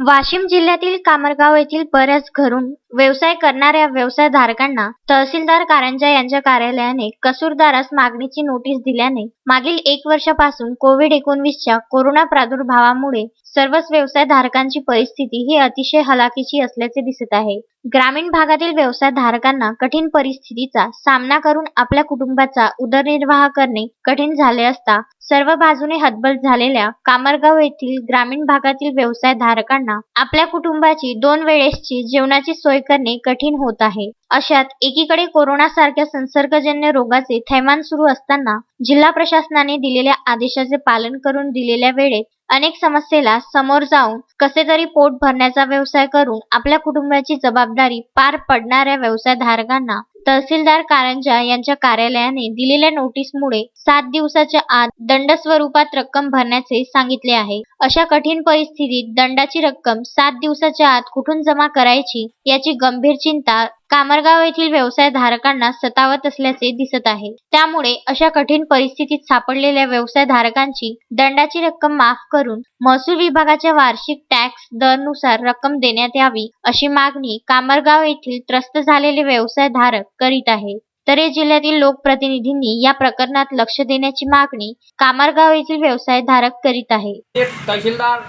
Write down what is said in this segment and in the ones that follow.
वाशिम जिल्ह्यातील कामरगाव येथील बऱ्याच घरून व्यवसाय करणाऱ्या व्यवसायधारकांना तहसीलदार कारंजा यांच्या कार्यालयाने कसूरदारास मागणीची नोटीस दिल्याने मागील एक वर्षापासून कोविड एकोणवीसच्या कोरोना प्रादुर्भावामुळे सर्वच व्यवसायधारकांची परिस्थिती ही अतिशय हलाखीची असल्याचे दिसत आहे. ग्रामीण भागातील व्यवसायधारकांना कठीण परिस्थितीचा सामना करून आपल्या कुटुंबाचा उदरनिर्वाह करणे कठीण झाले असता सर्व बाजूने हतबल झालेल्या कामरगाव येथील ग्रामीण भागातील व्यवसायधारकांना आपल्या कुटुंबाची दोन वेळेसची जेवणाची सोय करणे कठीण होत आहे. अशात एकीकडे कोरोना सारख्या संसर्गजन्य रोगाचे थैमान सुरू असताना जिल्हा प्रशासनाने दिलेल्या आदेशाचे पालन करून दिलेल्या वेळेत अनेक समस्येला समोर जाऊन कसे तरी पोट भरण्याचा व्यवसाय करून आपल्या कुटुंबाची जबाबदारी पार पडणाऱ्या व्यवसायधारकांना तहसीलदार कारंजा यांच्या कार्यालयाने दिलेल्या नोटीसमुळे सात दिवसाच्या आत दंड स्वरूपात रक्कम भरण्याचे सांगितले आहे. अशा कठीण परिस्थितीत दंडाची रक्कम सात दिवसाच्या आत कुठून जमा करायची याची गंभीर चिंता कामरगाव येथील व्यवसायधारकांना सतावत असल्याचे दिसत आहे. त्यामुळे अशा कठीण परिस्थितीत सापडलेल्या व्यवसायधारकांची दंडाची रक्कम माफ करून महसूल विभागाच्या वार्षिक टॅक्स दरनुसार रक्कम देण्यात यावी अशी मागणी कामरगाव येथील त्रस्त झालेले व्यवसायधारक करीत आहे. तर जिल्ह्यातील लोकप्रतिनिधींनी या प्रकरणात लक्ष देण्याची मागणी कामरगाव येथील व्यवसायधारक करीत आहे. तहसीलदार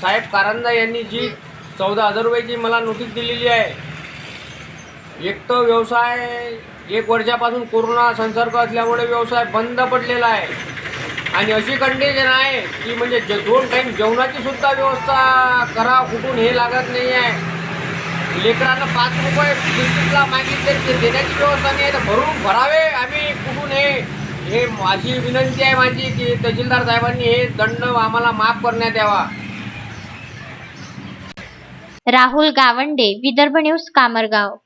साहेब कारंजा यांनी जी चौदा हजार रुपयाची मला नोटीस दिलेली आहे एक तर व्यवसाय एक वर्षापासून कोरोना संसर्ग असल्यामुळे व्यवसाय बंद पडलेला आहे. आणि अशी कंडिशन आहे की म्हणजे जे दोन टाईम जेवणाची सुद्धा व्यवस्था करा कुठून हे लागत नाही आहे लेकरानं पाच रुपये बिस्किटला मागितले ते देण्याची व्यवस्था नाही तर भरून भरावे आम्ही कुठून हे? हे माझी विनंती आहे माझी की तहसीलदार साहेबांनी हे दंड आम्हाला माफ करण्यात यावा. राहुल गावंडे विदर्भ न्यूज कामरगाव.